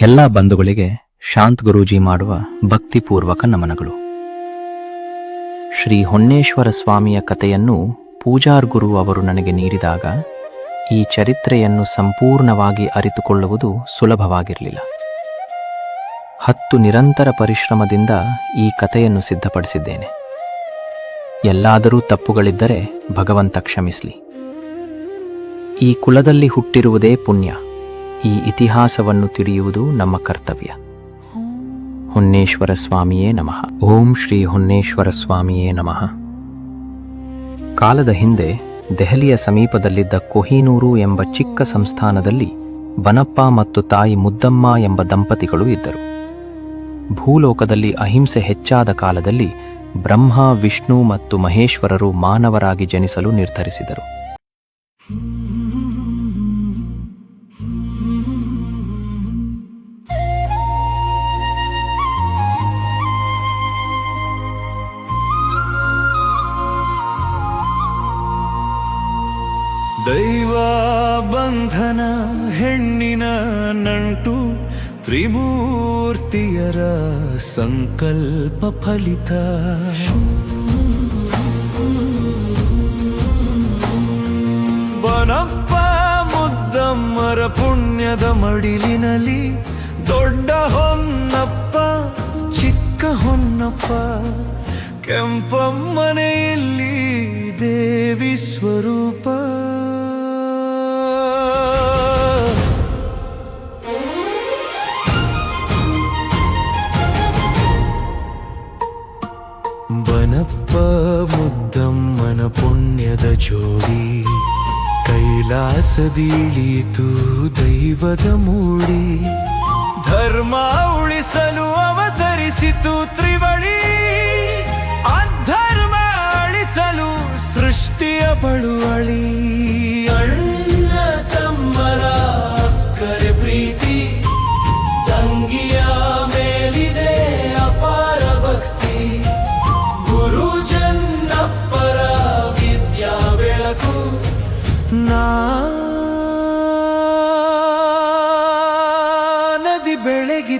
ಎಲ್ಲ ಬಂಧುಗಳಿಗೆ ಶಾಂತ್ ಗುರೂಜಿ ಮಾಡುವ ಭಕ್ತಿಪೂರ್ವಕ ನಮನಗಳು. ಶ್ರೀ ಹೊನ್ನೇಶ್ವರ ಸ್ವಾಮಿಯ ಕಥೆಯನ್ನು ಪೂಜಾರ್ ಗುರು ಅವರು ನನಗೆ ನೀಡಿದಾಗ ಈ ಚರಿತ್ರೆಯನ್ನು ಸಂಪೂರ್ಣವಾಗಿ ಅರಿತುಕೊಳ್ಳುವುದು ಸುಲಭವಾಗಿರಲಿಲ್ಲ. ಹತ್ತು ನಿರಂತರ ಪರಿಶ್ರಮದಿಂದ ಈ ಕಥೆಯನ್ನು ಸಿದ್ಧಪಡಿಸಿದ್ದೇನೆ. ಎಲ್ಲಾದರೂ ತಪ್ಪುಗಳಿದ್ದರೆ ಭಗವಂತ ಕ್ಷಮಿಸಲಿ. ಈ ಕುಲದಲ್ಲಿ ಹುಟ್ಟಿರುವುದೇ ಪುಣ್ಯ. ಈ ಇತಿಹಾಸವನ್ನು ತಿಳಿಯುವುದು ನಮ್ಮ ಕರ್ತವ್ಯ. ಹೊನ್ನೇಶ್ವರ ಸ್ವಾಮಿಯೇ ನಮಃ. ಓಂ ಶ್ರೀ ಹೊನ್ನೇಶ್ವರ ಸ್ವಾಮಿಯೇ ನಮಃ. ಕಾಲದ ಹಿಂದೆ ದೆಹಲಿಯ ಸಮೀಪದಲ್ಲಿದ್ದ ಕೊಹಿನೂರು ಎಂಬ ಚಿಕ್ಕ ಸಂಸ್ಥಾನದಲ್ಲಿ ಬನಪ್ಪ ಮತ್ತು ತಾಯಿ ಮುದ್ದಮ್ಮ ಎಂಬ ದಂಪತಿಗಳು ಇದ್ದರು. ಭೂಲೋಕದಲ್ಲಿ ಅಹಿಂಸೆ ಹೆಚ್ಚಾದ ಕಾಲದಲ್ಲಿ ಬ್ರಹ್ಮ, ವಿಷ್ಣು ಮತ್ತು ಮಹೇಶ್ವರರು ಮಾನವರಾಗಿ ಜನಿಸಲು ನಿರ್ಧರಿಸಿದರು. ಬಂಧನ ಹೆಣ್ಣಿನ ನಂಟು ತ್ರಿಮೂರ್ತಿಯರ ಸಂಕಲ್ಪ ಫಲಿತ. ಬನಪ್ಪ ಮುದ್ದಮ್ಮರ ಪುಣ್ಯದ ಮಡಿಲಿನಲ್ಲಿ ದೊಡ್ಡ ಹೊನ್ನಪ್ಪ, ಚಿಕ್ಕ ಹೊನ್ನಪ್ಪ, ಕೆಂಪಮ್ಮನೆಯಲ್ಲಿ ದೇವಿ ಸ್ವರೂಪ. ಬನಪ್ಪ ಮುದ್ದಮ್ಮನ ಪುಣ್ಯದ ಜೋಡಿ, ಕೈಲಾಸದೀಳಿತು ದೈವದ ಮೂಡಿ. ಧರ್ಮ ಉಳಿಸಲು ಅವತರಿಸಿತು ತ್ರಿವಳಿ, ಅಧರ್ಮ ಅಳಿಸಲು ಸೃಷ್ಟಿಯ ಬಳುವಳಿ.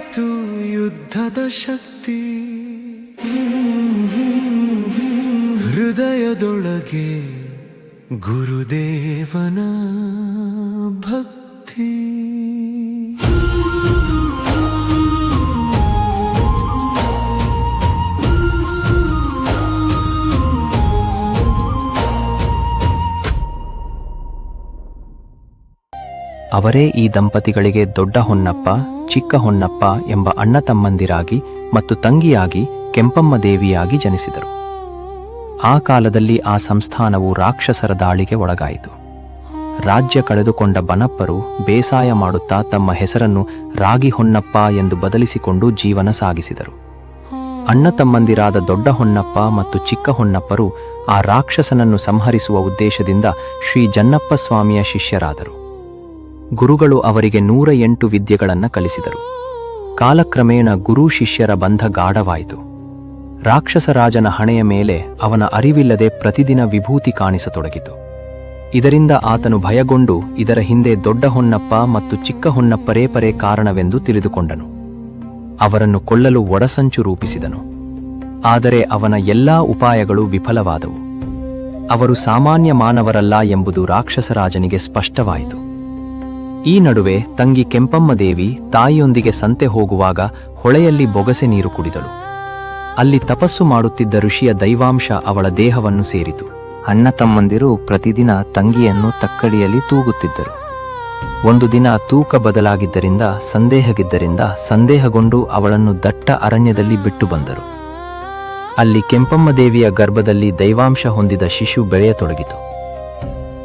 ಬೆಳಗಿತು ಯುದ್ಧದ ಶಕ್ತಿ. ಹೃದಯದೊಳಗೆ ಗುರುದೇವನ ಅವರೇ ಈ ದಂಪತಿಗಳಿಗೆ ದೊಡ್ಡ ಹೊನ್ನಪ್ಪ, ಚಿಕ್ಕ ಹೊನ್ನಪ್ಪ ಎಂಬ ಅಣ್ಣ ತಮ್ಮಂದಿರಾಗಿ ಮತ್ತು ತಂಗಿಯಾಗಿ ಕೆಂಪಮ್ಮ ದೇವಿಯಾಗಿ ಜನಿಸಿದರು. ಆ ಕಾಲದಲ್ಲಿ ಆ ಸಂಸ್ಥಾನವು ರಾಕ್ಷಸರ ದಾಳಿಗೆ ಒಳಗಾಯಿತು. ರಾಜ್ಯ ಕಳೆದುಕೊಂಡ ಬನಪ್ಪರು ಬೇಸಾಯ ಮಾಡುತ್ತಾ ತಮ್ಮ ಹೆಸರನ್ನು ರಾಗಿ ಹೊನ್ನಪ್ಪ ಎಂದು ಬದಲಿಸಿಕೊಂಡು ಜೀವನ ಸಾಗಿಸಿದರು. ಅಣ್ಣ ತಮ್ಮಂದಿರಾದ ದೊಡ್ಡ ಹೊನ್ನಪ್ಪ ಮತ್ತು ಚಿಕ್ಕ ಹೊನ್ನಪ್ಪರು ಆ ರಾಕ್ಷಸನನ್ನು ಸಂಹರಿಸುವ ಉದ್ದೇಶದಿಂದ ಶ್ರೀ ಜನ್ನಪ್ಪ ಸ್ವಾಮಿಯ ಶಿಷ್ಯರಾದರು. ಗುರುಗಳು ಅವರಿಗೆ ನೂರ ಎಂಟು ವಿದ್ಯೆಗಳನ್ನು ಕಲಿಸಿದರು. ಕಾಲಕ್ರಮೇಣ ಗುರು ಶಿಷ್ಯರ ಬಂಧ ಗಾಢವಾಯಿತು. ರಾಕ್ಷಸರಾಜನ ಹಣೆಯ ಮೇಲೆ ಅವನ ಅರಿವಿಲ್ಲದೆ ಪ್ರತಿದಿನ ವಿಭೂತಿ ಕಾಣಿಸತೊಡಗಿತು. ಇದರಿಂದ ಆತನು ಭಯಗೊಂಡು ಇದರ ಹಿಂದೆ ದೊಡ್ಡ ಹೊನ್ನಪ್ಪ ಮತ್ತು ಚಿಕ್ಕ ಹೊನ್ನಪ್ಪರೇ ಪರೇ ಕಾರಣವೆಂದು ತಿಳಿದುಕೊಂಡನು. ಅವರನ್ನು ಕೊಲ್ಲಲು ಒಡಸಂಚು ರೂಪಿಸಿದನು. ಆದರೆ ಅವನ ಎಲ್ಲಾ ಉಪಾಯಗಳು ವಿಫಲವಾದವು. ಅವರು ಸಾಮಾನ್ಯ ಮಾನವರಲ್ಲ ಎಂಬುದು ರಾಕ್ಷಸರಾಜನಿಗೆ ಸ್ಪಷ್ಟವಾಯಿತು. ಈ ನಡುವೆ ತಂಗಿ ಕೆಂಪಮ್ಮ ದೇವಿ ತಾಯಿಯೊಂದಿಗೆ ಸಂತೆ ಹೋಗುವಾಗ ಹೊಳೆಯಲ್ಲಿ ಬೊಗಸೆ ನೀರು ಕುಡಿದಳು. ಅಲ್ಲಿ ತಪಸ್ಸು ಮಾಡುತ್ತಿದ್ದ ಋಷಿಯ ದೈವಾಂಶ ಅವಳ ದೇಹವನ್ನು ಸೇರಿತು. ಅಣ್ಣ ತಮ್ಮಂದಿರು ಪ್ರತಿದಿನ ತಂಗಿಯನ್ನು ತಕ್ಕಡಿಯಲ್ಲಿ ತೂಗುತ್ತಿದ್ದರು. ಒಂದು ದಿನ ತೂಕ ಬದಲಾಗಿದ್ದರಿಂದ ಸಂದೇಹಗಿದ್ದರಿಂದ ಸಂದೇಹಗೊಂಡು ಅವಳನ್ನು ದಟ್ಟ ಅರಣ್ಯದಲ್ಲಿ ಬಿಟ್ಟು ಬಂದರು. ಅಲ್ಲಿ ಕೆಂಪಮ್ಮ ದೇವಿಯ ಗರ್ಭದಲ್ಲಿ ದೈವಾಂಶ ಹೊಂದಿದ ಶಿಶು ಬೆಳೆಯತೊಡಗಿತು.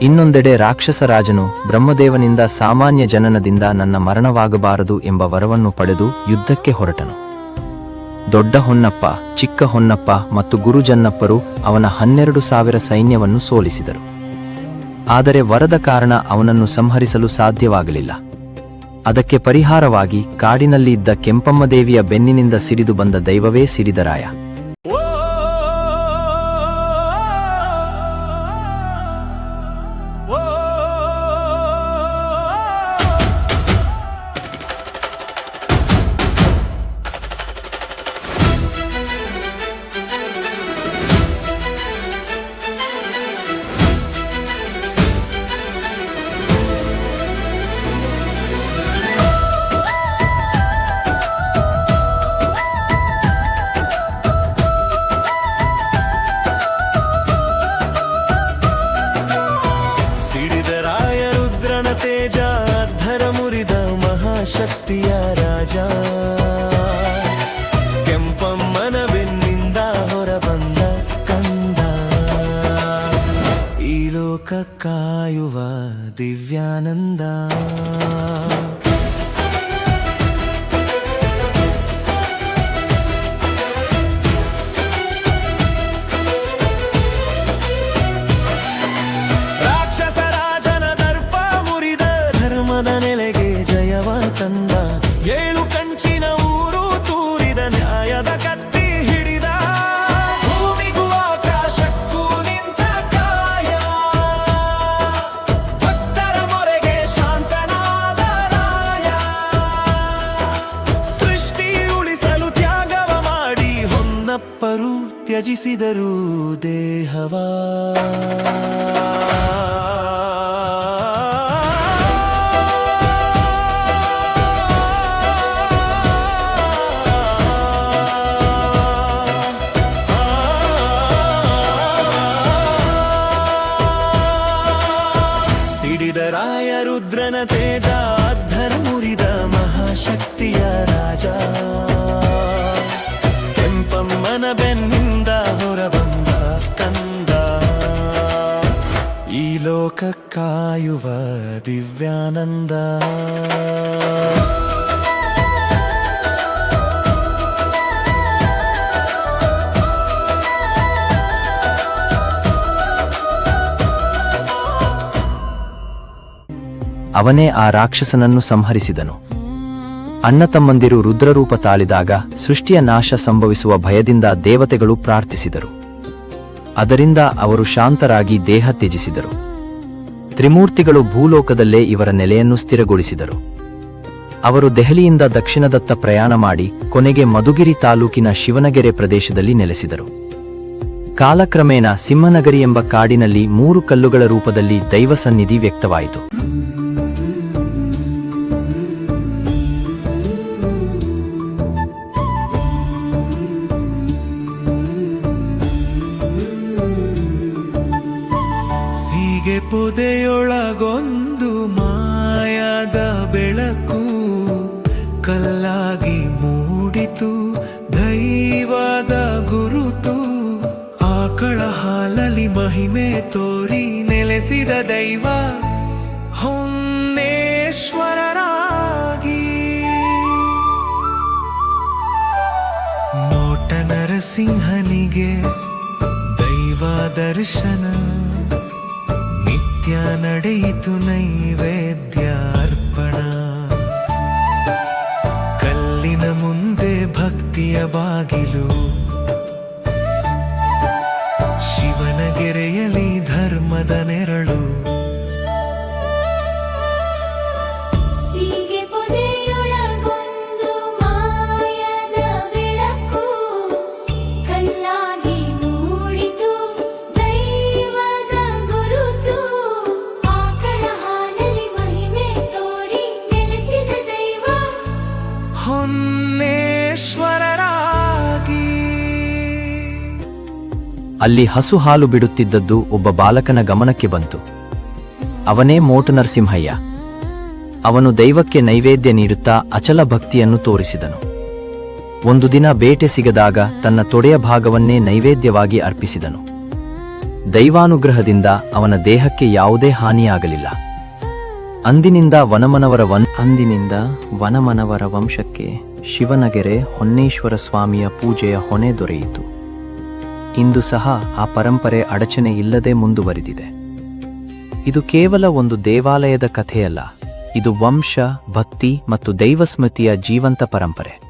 ಇನ್ನೊಂದೆಡೆ ರಾಕ್ಷಸ ರಾಜನು ಬ್ರಹ್ಮದೇವನಿಂದ ಸಾಮಾನ್ಯ ಜನನದಿಂದ ನನ್ನ ಮರಣವಾಗಬಾರದು ಎಂಬ ವರವನ್ನು ಪಡೆದು ಯುದ್ಧಕ್ಕೆ ಹೊರಟನು. ದೊಡ್ಡ ಹೊನ್ನಪ್ಪ, ಚಿಕ್ಕ ಹೊನ್ನಪ್ಪ ಮತ್ತು ಗುರುಜನ್ನಪ್ಪರು ಅವನ ಹನ್ನೆರಡು ಸಾವಿರ ಸೈನ್ಯವನ್ನು ಸೋಲಿಸಿದರು. ಆದರೆ ವರದ ಕಾರಣ ಅವನನ್ನು ಸಂಹರಿಸಲು ಸಾಧ್ಯವಾಗಲಿಲ್ಲ. ಅದಕ್ಕೆ ಪರಿಹಾರವಾಗಿ ಕಾಡಿನಲ್ಲಿ ಇದ್ದ ಕೆಂಪಮ್ಮದೇವಿಯ ಬೆನ್ನಿನಿಂದ ಸಿಡಿದು ಬಂದ ದೈವವೇ ಸಿರಿದರಾಯ ಕಾಯುವ ದಿವ್ಯಾನಂದ ತ್ಯಜಿಸಿದರು ದೇಹವ? ಸಿಡಿದ ರಾಯ ರುದ್ರನ ತೇಜ ಅದ್ಧರ ಮುರಿದ ಮಹಾಶಕ್ತಿಯ ರಾಜ. ಕಾಯುವ ದಿವ್ಯಾನಂದ. ಅವನೇ ಆ ರಾಕ್ಷಸನನ್ನು ಸಂಹರಿಸಿದನು. ಅಣ್ಣ ತಮ್ಮಂದಿರು ರುದ್ರರೂಪ ತಾಳಿದಾಗ ಸೃಷ್ಟಿಯ ನಾಶ ಸಂಭವಿಸುವ ಭಯದಿಂದ ದೇವತೆಗಳು ಪ್ರಾರ್ಥಿಸಿದರು. ಅದರಿಂದ ಅವರು ಶಾಂತರಾಗಿ ದೇಹ ತ್ಯಜಿಸಿದರು. ತ್ರಿಮೂರ್ತಿಗಳು ಭೂಲೋಕದಲ್ಲೇ ಇವರ ನೆಲೆಯನ್ನು ಸ್ಥಿರಗೊಳಿಸಿದರು. ಅವರು ದೆಹಲಿಯಿಂದ ದಕ್ಷಿಣದತ್ತ ಪ್ರಯಾಣ ಮಾಡಿ ಕೊನೆಗೆ ಮಧುಗಿರಿ ತಾಲೂಕಿನ ಶಿವನಗೆರೆ ಪ್ರದೇಶದಲ್ಲಿ ನೆಲೆಸಿದರು. ಕಾಲಕ್ರಮೇಣ ಸಿಂಹನಗರಿ ಎಂಬ ಕಾಡಿನಲ್ಲಿ ಮೂರು ಕಲ್ಲುಗಳ ರೂಪದಲ್ಲಿ ದೈವ ಸನ್ನಿಧಿ ವ್ಯಕ್ತವಾಯಿತು. ಕಲ್ಲಾಗಿ ಮೂಡಿತು, ದೈವದ ಗುರುತು. ಆಕಳ ಹಾಲಲಿ ಮಹಿಮೆ ತೋರಿ ನೆಲೆಸಿದ ದೈವ, ಹೊನ್ನೇಶ್ವರರಾಗಿ. ನೋಟ ನರಸಿಂಹನಿಗೆ ದೈವ ದರ್ಶನ, ನಿತ್ಯ ನಡೆಯಿತು ನೈವೇದ್ಯ. ಬಾಗಿಲು. ಶಿವನಗೆರೆಯಲಿ ಧರ್ಮದ ನೆರಳು. ಅಲ್ಲಿ ಹಸು ಹಾಲು ಬಿಡುತ್ತಿದ್ದದ್ದು ಒಬ್ಬ ಬಾಲಕನ ಗಮನಕ್ಕೆ ಬಂತು. ಅವನೇ ಮೋಟು ನರಸಿಂಹಯ್ಯ. ಅವನು ದೈವಕ್ಕೆ ನೈವೇದ್ಯ ನೀಡುತ್ತಾ ಅಚಲ ಭಕ್ತಿಯನ್ನು ತೋರಿಸಿದನು. ಒಂದು ದಿನ ಬೇಟೆ ಸಿಗದಾಗ ತನ್ನ ತೊಡೆಯ ಭಾಗವನ್ನೇ ನೈವೇದ್ಯವಾಗಿ ಅರ್ಪಿಸಿದನು. ದೈವಾನುಗ್ರಹದಿಂದ ಅವನ ದೇಹಕ್ಕೆ ಯಾವುದೇ ಹಾನಿಯಾಗಲಿಲ್ಲ. ಅಂದಿನಿಂದ ವನಮನವರ ವನ್ ಅಂದಿನಿಂದ ವನಮನವರ ವಂಶಕ್ಕೆ ಶಿವನಗೆರೆ ಹೊನ್ನೇಶ್ವರ ಸ್ವಾಮಿಯ ಪೂಜೆಯ ಹೊಣೆ ದೊರೆಯಿತು. ಇಂದು ಸಹ ಆ ಪರಂಪರೆ ಅಡಚಣೆ ಇಲ್ಲದೆ ಮುಂದುವರಿದಿದೆ. ಇದು ಕೇವಲ ಒಂದು ದೇವಾಲಯದ ಕಥೆಯಲ್ಲ, ಇದು ವಂಶ, ಭಕ್ತಿ ಮತ್ತು ದೈವಸ್ಮೃತಿಯ ಜೀವಂತ ಪರಂಪರೆ.